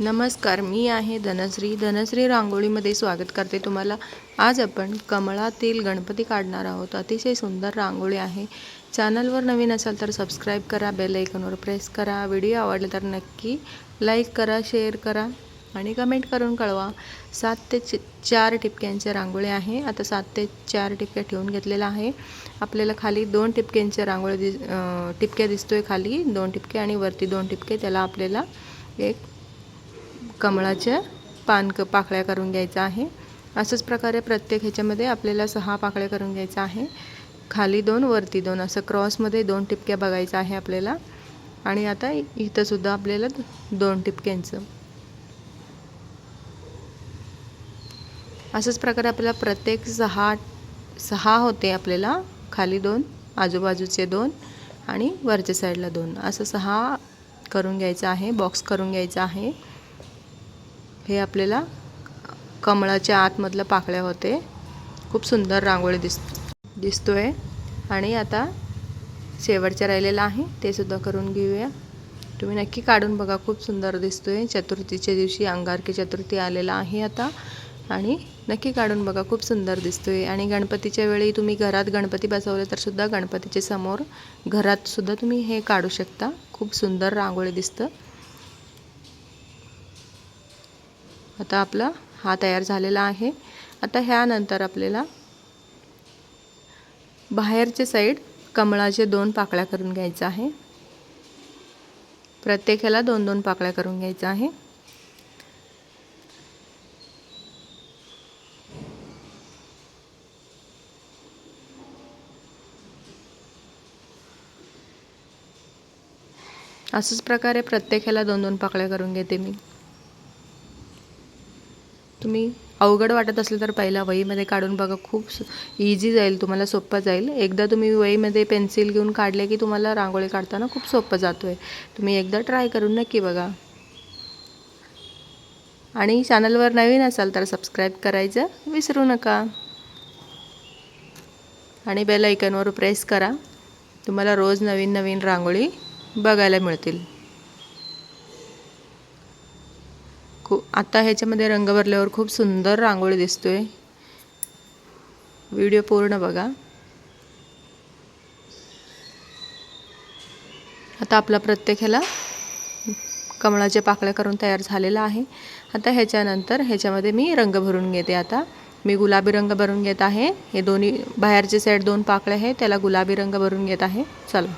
नमस्कार मी आहे धनश्री. धनश्री रांगोळीमध्ये स्वागत करते तुम्हाला. आज आपण कमळातील गणपती काढणार आहोत. अतिशय सुंदर रांगोळी आहे. चॅनलवर नवीन असाल तर सबस्क्राईब करा बेल ऐकनवर प्रेस करा. व्हिडिओ आवडले तर नक्की लाईक करा शेअर करा आणि कमेंट करून कळवा. सात ते चार टिपक्यांच्या रांगोळी आहे. आता सात ते चार टिपक्या ठेवून घेतलेला आहे. आपल्याला खाली दोन टिपक्यांच्या रांगोळी दिस टिपक्या दिसतोय खाली. दोन टिपके आणि वरती दोन टिपके त्याला आपल्याला एक कमळाच्या पान क पाकळ्या करून घ्यायचा आहे. असंच प्रकारे प्रत्येक ह्याच्यामध्ये आपल्याला सहा पाकळ्या करून घ्यायचा आहे. खाली दोन वरती दोन असं क्रॉसमध्ये दोन टिपक्या बघायचं आहे आपल्याला. आणि आता इथंसुद्धा आपल्याला दोन टिपक्यांचं. असंच प्रकारे आपल्याला प्रत्येक सहा सहा होते आपल्याला. खाली दोन आजूबाजूचे दोन आणि वरच्या साईडला दोन. असं सहा करून घ्यायचं आहे बॉक्स करून घ्यायचा आहे. हे आपल्याला कमळाच्या आतमधलं पाकळ्या होते. खूप सुंदर रांगोळी दिस दिसतोय. आणि आता शेवटच्या राहिलेलं आहे. ते सुद्धा करून घेऊया. तुम्ही नक्की काढून बघा. खूप सुंदर दिसतोय. चतुर्थीच्या दिवशी अंगारकी चतुर्थी आलेला आहे आता. आणि नक्की काढून बघा. खूप सुंदर दिसतोय. आणि गणपतीच्या वेळी तुम्ही घरात गणपती बसवले तर सुद्धा गणपतीच्या समोर घरात सुद्धा तुम्ही हे काढू शकता. खूप सुंदर रांगोळी दिसतं. आता आपला हा तयार झालेला आहे. आता ह्यानंतर आपल्याला बाहेरचे साईड कमळाचे दोन पाकळ्या करून घ्यायचं आहे. प्रत्येकाला दोन दोन पाकळ्या करून घ्यायचं आहे. असंच प्रकारे प्रत्येकाला दोन दोन पाकळ्या करून घेते मी. तुम्ही अवघड वाटत असेल तर पहिला वहीमध्ये काढून बघा. खूप इझी जाईल तुम्हाला सोपं जाईल. एकदा तुम्ही वहीमध्ये पेन्सिल घेऊन काढले की तुम्हाला रांगोळी काढताना खूप सोपं जातो आहे तुम्ही एकदा ट्राय करून नक्की बघा. आणि चॅनलवर नवीन असाल तर सबस्क्राईब करायचं विसरू नका. आणि बेल ऐकनवर प्रेस करा. तुम्हाला रोज नवीन नवीन रांगोळी बघायला मिळतील. खूप आता ह्याच्यामध्ये रंग भरल्यावर खूप सुंदर रांगोळी दिसतोय. व्हिडिओ पूर्ण बघा. आता आपला प्रत्येक ह्याला कमळाच्या पाकळ्या करून तयार झालेला आहे. आता ह्याच्यानंतर ह्याच्यामध्ये मी रंग भरून घेते आता. मी गुलाबी रंग भरून घेत आहे. हे दोन्ही बाहेरचे साईड दोन पाकळे आहे त्याला गुलाबी रंग भरून घेत आहे. चला.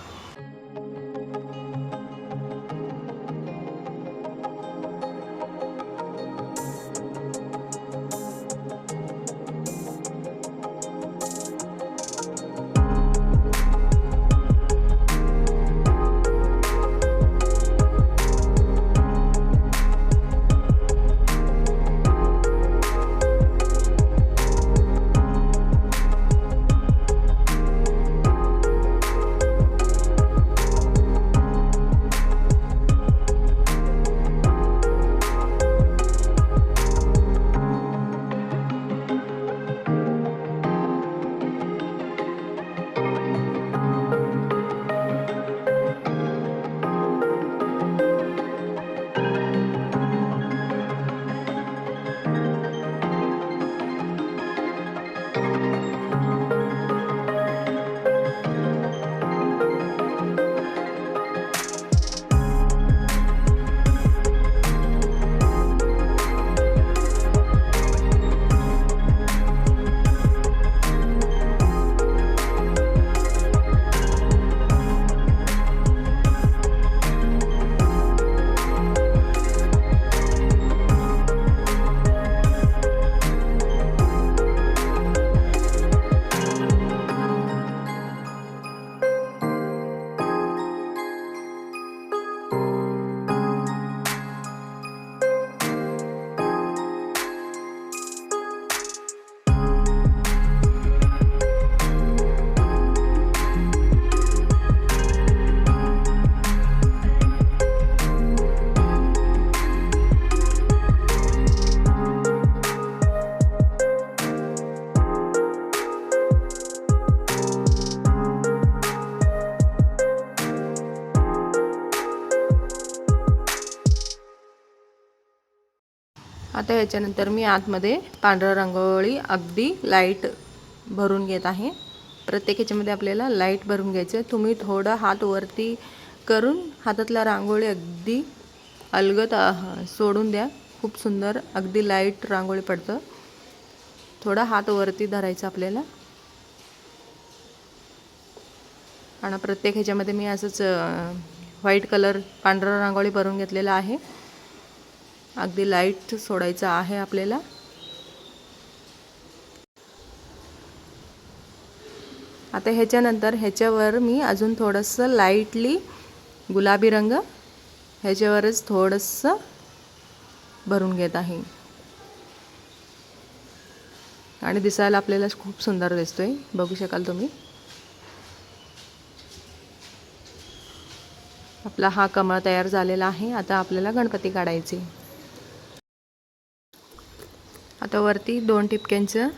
आता ह्याच्यानंतर मी आतमध्ये पांढरा रांगोळी अगदी लाइट भरून घेत आहे. प्रत्येक ह्याच्यामध्ये आपल्याला लाइट भरून घ्यायचं आहे तुम्ही थोडं हात वरती करून हातातला रांगोळी अगदी अलगत सोडून द्या. खूप सुंदर अगदी लाइट रांगोळी पडतं. थोडा हात वरती धरायचा आपल्याला. आणि प्रत्येक ह्याच्यामध्ये मी असंच व्हाईट कलर पांढरा रांगोळी भरून घेतलेला आहे. अगदी लाइट सोडायचं आहे आपल्याला. आता ह्याच्यानंतर ह्याच्यावर मी अजून थोडंसं लाईटली गुलाबी रंग ह्याच्यावरच थोडंसं भरून घेत आहे. आणि दिसायला आपल्याला खूप सुंदर दिसतोय. बघू शकाल तुम्ही. आपला हा कमळ तयार झालेला आहे. आता आपल्याला गणपती काढायचे. आता वरती दोन टिपक्यांचं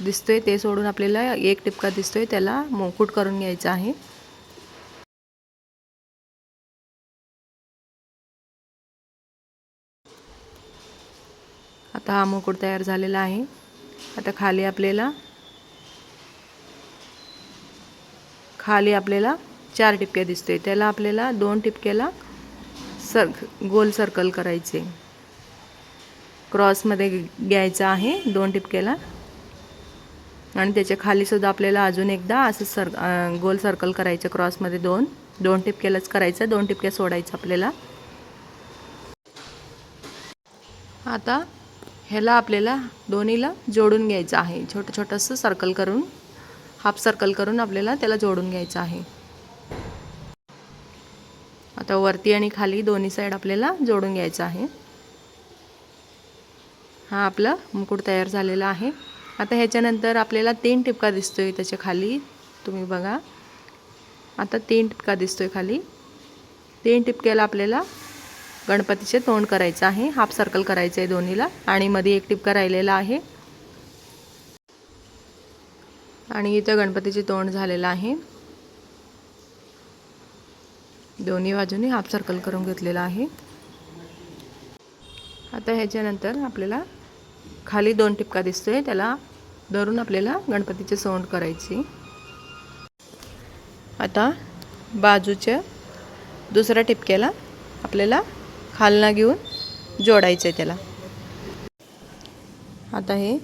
दिसतोय ते सोडून आपल्याला एक टिपका दिसतोय त्याला मोकूट करून घ्यायचा आहे. आता हा मोकूट तयार झालेला आहे. आता खाली आपल्याला खाली आपल्याला चार टिपक्या दिसतोय. त्याला आपल्याला दोन टिपक्याला सर गोल सर्कल करायचे क्रॉसमध्ये घ्यायचं आहे दोन टिपक्याला आणि त्याच्या खालीसुद्धा आपल्याला अजून एकदा असं सर गोल सर्कल करायचं क्रॉसमध्ये दोन. दोन टिपक्यालाच करायचं दोन टिपक्या सोडायचं आपल्याला. आता ह्याला आपल्याला दोन्हीला जोडून घ्यायचं आहे. छोटं छोटंसं सर्कल करून हाफ सर्कल करून आपल्याला त्याला जोडून घ्यायचं आहे. आता वरती आणि खाली दोन्ही साईड आपल्याला जोडून घ्यायचं आहे. हा आपला मुकुट तयार झालेला आहे. आता ह्याच्यानंतर आपल्याला तीन टिपका दिसतो आहे त्याच्याखाली. तुम्ही बघा. आता तीन टिपका दिसतो आहे खाली. तीन टिपक्याला आपल्याला गणपतीचे तोंड करायचं आहे. हाफ सर्कल करायचं आहे दोन्हीला. आणि मध्ये एक टिपका राहिलेला आहे. आणि इथं गणपतीचे तोंड झालेलं आहे. दोन्ही बाजूनी हाफ सर्कल करून घेतलेला आहे. आता ह्याच्यानंतर आपल्याला खाली दोन टिपका आहे त्याला धरून आपल्याला गणपतीचे सोंड करायची. आता बाजूच्या दुसऱ्या टिपक्याला आपल्याला खालना घेऊन जोडायचं आहे त्याला. आता हे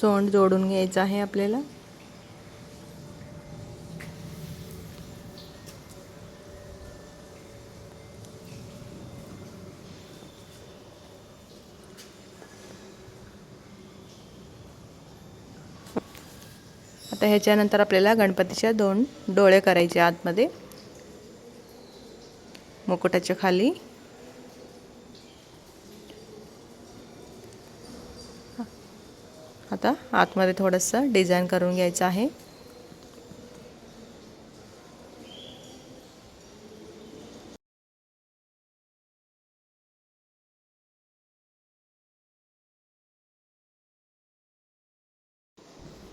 सोंड जोडून घ्यायचं आहे आपल्याला. आता ह्याच्यानंतर आपल्याला गणपतीच्या दोन डोळे करायचे आतमध्ये. मुकुटाच्या खाली. आता आतमध्ये थोडंसं डिझाईन करून घ्यायचं आहे.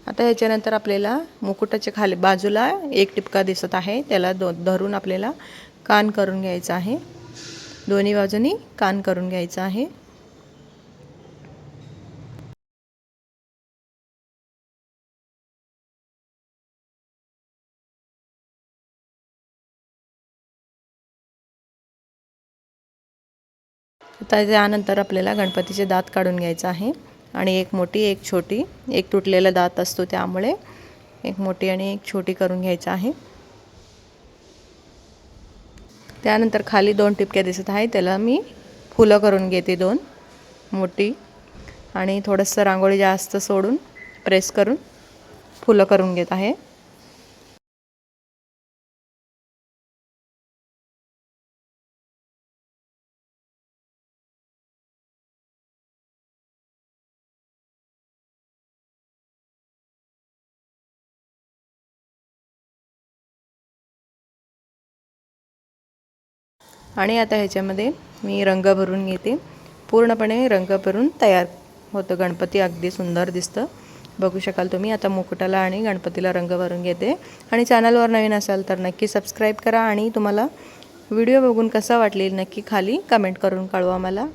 आता ह्याच्यानंतर आपल्याला मुकुटाच्या खाली बाजूला एक टिपका दिसत आहे. त्याला दो धरून आपल्याला कान करून घ्यायचं आहे. दोन्ही बाजूनी कान करून घ्यायचं आहे. आता त्यानंतर आपल्याला गणपतीचे दात काढून घ्यायचं आहे. आणि एक मोठी एक छोटी. एक तुटलेला दात असतो त्यामुळे एक मोठी आणि एक छोटी करून घ्यायचं आहे. त्यानंतर खाली दोन टिपक्या दिसत आहे त्याला मी फुलं करून घेते दोन मोठी. आणि थोडंसं रांगोळी जास्त सोडून प्रेस करून फुलं करून घेत आहे. आणि आता ह्याच्यामध्ये मी रंग भरून घेते. पूर्णपणे रंग भरून तयार होतं. गणपती अगदी सुंदर दिसतं. बघू शकाल तुम्ही. आता मुकुटाला आणि गणपतीला रंग भरून घेते. आणि चॅनलवर नवीन असाल तर नक्की सबस्क्राईब करा आणि तुम्हाला व्हिडिओ बघून कसा वाटले नक्की खाली कमेंट करून कळवा मला.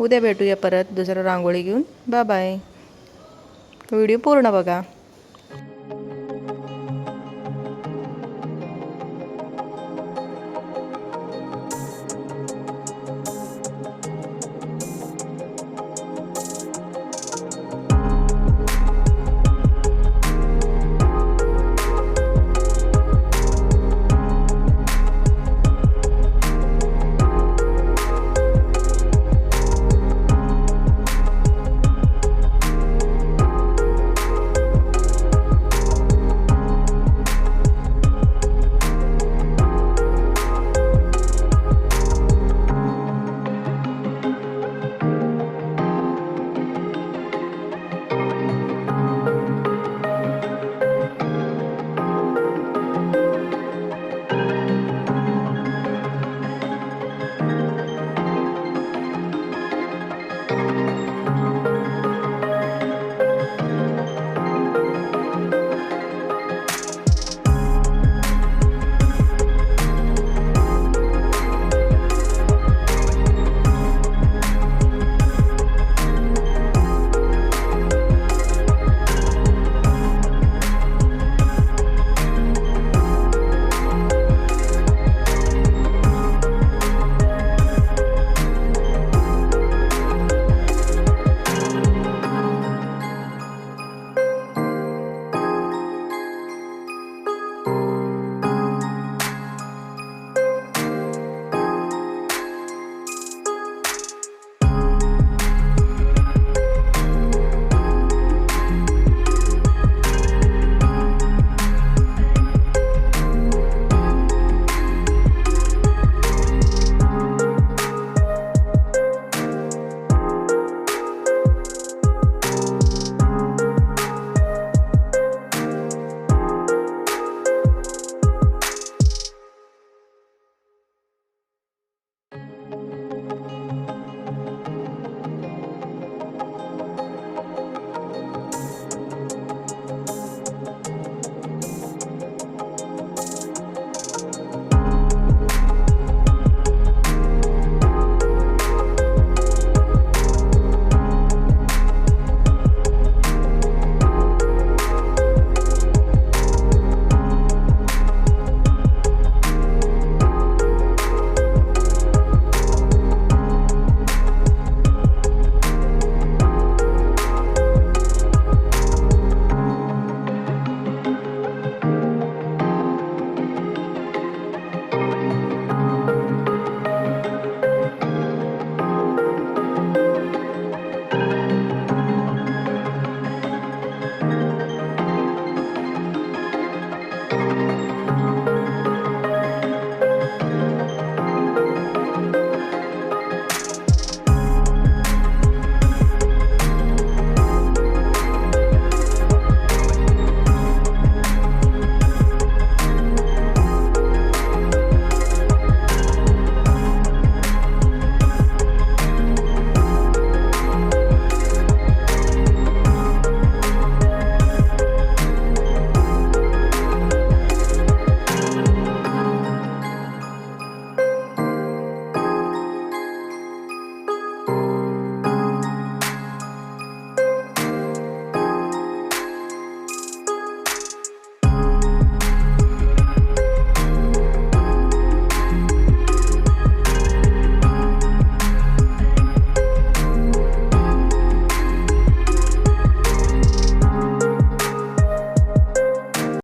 उद्या भेटूया परत दुसरं रांगोळी घेऊन. Bye bye. व्हिडिओ पूर्ण बघा.